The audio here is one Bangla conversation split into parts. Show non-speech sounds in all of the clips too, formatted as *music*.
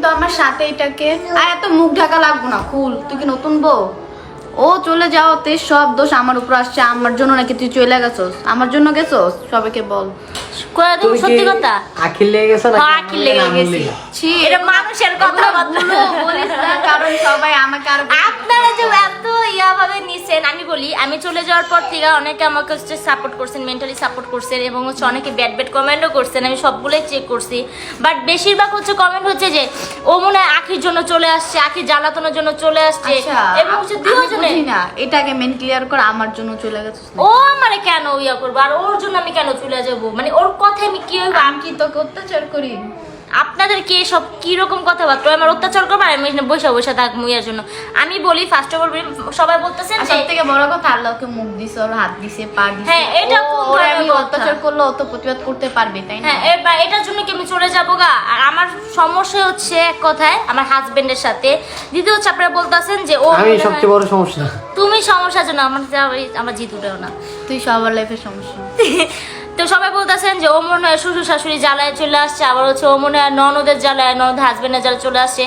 কিন্তু আমার সাথে এটাকে। আর এত মুখ ঢাকা লাগবো না খুল তুই কি নতুন বউ? ও চলে যাও তে সব দোষ আমার উপর আসছে। আমার জন্য নাকি তুই চলে গেছস? আমার জন্য গেছস? সবাইকে বল। কয়ে তুমি সত্যি কথা? লেগে গেছে না হ্যাঁ, লেগে গেছে। ছি এটা মানুষের কথাবার্তা। বলিস না কারণ সবাই আমাকে আর আপনারা যে ভাবে নিছেন আমি বলি আমি চলে যাওয়ার পর থেকে অনেকে আমাকে হচ্ছে সাপোর্ট করছেন মেন্টালি সাপোর্ট করছেন এবং হচ্ছে অনেকে ব্যাড ব্যাড কমেন্টও করছেন আমি সবগুলোই চেক করছি। বাট বেশিরভাগ হচ্ছে কমেন্ট হচ্ছে যে ও মনে হয় আখির জন্য চলে আসছে আখির জ্বালাতনের জন্য চলে আসছে আচ্ছা এবং হচ্ছে দুজনে না এটাকে মেন ক্লিয়ার কর আমার জন্য চলে গেছে। ও আমারে কেন ইয়া করব? আর ওর জন্য আমি কেন চলে যাব? মানে ওর কথায় আমি কি হইবো? আমি কি তোকে অত্যাচার করি? আপনাদের কি সব কি রকম কথাবার্তা? আমার অত্যাচার করবে আর আমি এখানে বসে বসে থাকব ইয়ার জন্য আমি বলি ফার্স্ট অফ অল সবাই বলতেছেন আর যে সব থেকে বড় কথা আল্লাহকে মুখ দিছে ওর হাত দিছে পা দিছে। হ্যাঁ, এটা ও- কোন ধরনের আমি অত্যাচার করলে অত প্রতিবাদ করতে পারবে তাই না? হ্যাঁ এবার এটার জন্য কি আমি চলে যাব গা। আর আমার সমস্যা হচ্ছে এক কথায় আমার হাজবেন্ডের সাথে। দ্বিতীয় হচ্ছে আপনারা বলতেছেন যে ও আমি সবচেয়ে বড় সমস্যা। তুমি সমস্যার জন্য আমার আমার জিতুটাও না। তুই সবার লাইফের সমস্যা। *laughs* তো সবাই বলতেছেন যে ও মনে হয় শ্বশুর শাশুড়ি জ্বালায় চলে আসছে আবার হচ্ছে ও মনে হয় ননদের জ্বালায় ননদ হাজবেন্ডের জ্বালায় চলে আসছে।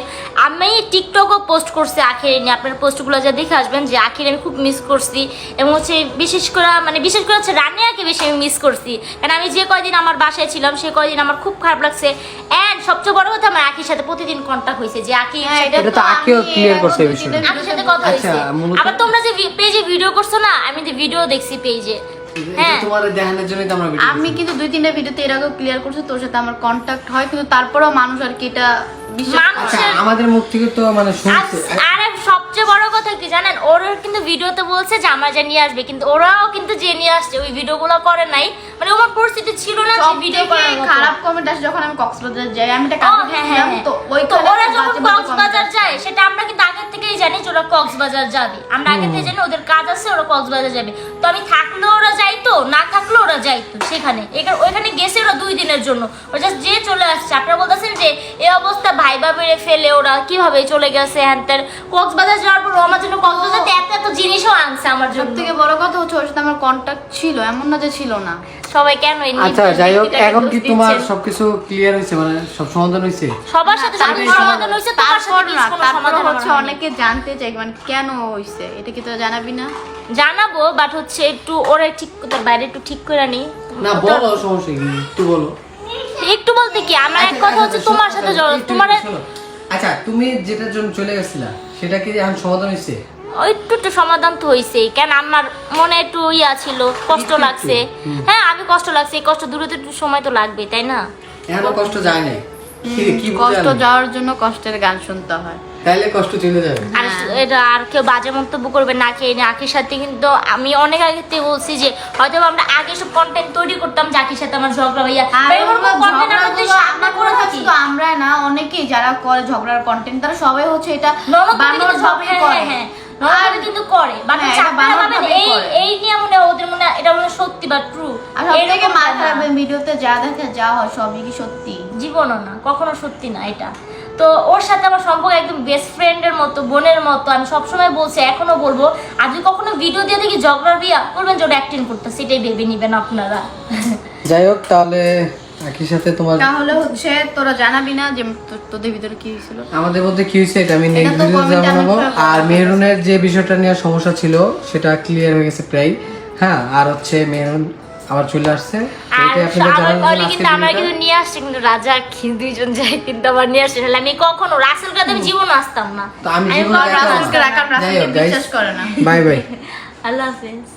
আমি টিকটকও পোস্ট করছি আখির নিয়ে আপনার পোস্টগুলো যা দেখে আসবেন যে আখির আমি খুব মিস করছি। এবং হচ্ছে বিশেষ করে মানে বিশেষ করে হচ্ছে রানিয়াকে বেশি আমি মিস করছি। কারণ আমি যে কয়দিন আমার বাসায় ছিলাম সে কয়দিন আমার খুব খারাপ লাগছে। অ্যান্ড সবচেয়ে বড় কথা আমার আখির সাথে প্রতিদিন কন্ট্যাক্ট হয়েছে যে আখি হ্যাঁ, আমার সাথে কথা আচ্ছা, হয়েছে। আবার তোমরা যে পেজে ভিডিও করছ না আমি যে ভিডিও দেখছি পেজে হ্যাঁ। তোমার দেখানোর জন্যই তো আমরা ভিডিও আমি কিন্তু দুই তিনটা ভিডিওতে এর আগেও ক্লিয়ার করছি তোর সাথে আমার কন্টাক্ট হয় কিন্তু তারপরেও মানুষ আর কি এটা আচ্ছা আমাদের মুখ থেকে তো মানে আরে সবচেয়ে বড় কথা কি জানেন? ওরা কিন্তু ভিডিওতে বলছে যে আমার যে নিয়ে আসবে কিন্তু ওরাও কিন্তু যে নিয়ে আসছে ওই ভিডিওগুলো করে নাই। মানে আমার পরিস্থিতি ছিল না যে ভিডিও করার খারাপ কমেন্ট আসে যখন আমি কক্সবাজার যাই। আমি এটা কাজে হ্যাঁ, হ্যাঁ, তো। ওই তো ওরা যখন কক্সবাজার যায় সেটা আমরা কিন্তু থেকেই জানি যে ওরা কক্সবাজার যাবে। আমরা আগে থেকে জানি ওদের কাজ আছে ওরা কক্সবাজার যাবে। তো আমি থাকলেও ওরা যাইতো না থাকলেও ওরা যাইতো সেখানে। এখানে ওইখানে গেছে ওরা দুই দিনের জন্য। ওরা জাস্ট যে চলে আসছে। আপনারা বলতেছেন যে এই অবস্থা ভাইবা মেরে ফেলে ওরা। কীভাবে চলে গেছে হ্যান কক্সবাজার যাওয়ার পর আমার জন্য কক্সবাজার জিনিসও আনছে আমার জন্য। থেকে বড় কথা হচ্ছে ওর সাথে আমার কন্টাক্ট ছিল এমন না যে ছিল না। সবাই কেন এই আচ্ছা যাই হোক এখন কি তোমার সবকিছু ক্লিয়ার হয়েছে? মানে সব সমাধান হয়েছে? সবার সাথে সব সমাধান হয়েছে তারপর না তারপর হচ্ছে অনেকে জানতে চাই মানে কেন হইছে এটা কি তোরা জানাবি না? জানাব বাট হচ্ছে একটু ওরা ঠিক বাইরে একটু ঠিক করে নি। না বলো সমস্যা কি? একটু বলো। একটু বলতে কি আমার এক কথা হচ্ছে আচ্ছা, তোমার সাথে তোমার আচ্ছা তুমি যেটার জন্য চলে গেছিলা সেটা কি এখন সমাধান হয়েছে? একটু একটু সমাধান তো হয়েছে কেন আমার মনে একটু ইয়া ছিল কষ্ট লাগছে। হ্যাঁ আমি কষ্ট লাগছে এই কষ্ট দূরে একটু সময় তো লাগবে তাই না? এখনও কষ্ট যায় কি কি কষ্ট যাওয়ার জন্য কষ্টের গান শুনতে হয়। তাইলে কষ্ট চলে যাবে। আর এটা আর কেউ বাজে মন্তব্য করবে না খেয়ে না আখির সাথে কিন্তু আমি অনেক আগে থেকে বলছি যে হয়তো আমরা আগে সব কন্টেন্ট তৈরি করতাম যে সাথে আমার ঝগড়া ভাইয়া আমরা না অনেকেই যারা করে ঝগড়ার কন্টেন্ট তারা সবাই হচ্ছে এটা হ্যাঁ, করে হ্যাঁ, হ্যাঁ। ননদ কিন্তু করে বাট হ্যাঁ, ভাবেই এই এই নিয়ে মনে ওদের মনে এটা মনে সত্যি বা ট্রু আর সব থেকে মাথা খারাপ ভিডিওতে যা দেখে যা হয় সবই কি সত্যি? জীবনও না কখনো সত্যি না এটা। তো ওর সাথে আমার সম্পর্ক একদম বেস্ট ফ্রেন্ডের মতো বোনের মতো আমি সবসময় বলছি এখনও বলব আর যদি কখনো ভিডিও দিয়ে দেখি ঝগড়ার বিয়া বলবেন যে ওটা অ্যাক্টিং করতে সেটাই ভেবে নিবেন আপনারা। যাই হোক তাহলে একই সাথে তোমার তাহলে হচ্ছে তোরা জানাবি না যে তোদের ভিতরে কি হয়েছিল? আমাদের মধ্যে কি হয়েছে এটা আমি নেক্সট ভিডিওতে জানাব। আর মেহরুনের যে বিষয়টা নিয়ে সমস্যা ছিল সেটা ক্লিয়ার হয়ে গেছে প্রায়। হ্যাঁ আর হচ্ছে মেহরুন আবার চলে আসছে। কিন্তু আমরা কিন্তু নিয়ে আসছি কিন্তু রাজা দুইজন যায় কিন্তু আবার নিয়ে আসছে আমি কখনো রাসেল কাছে আমি জীবন আসতাম না। আমি রাসেলকে রাসেলকে বিশ্বাস করে বাই বাই *laughs* আল্লাহ হাফেজ।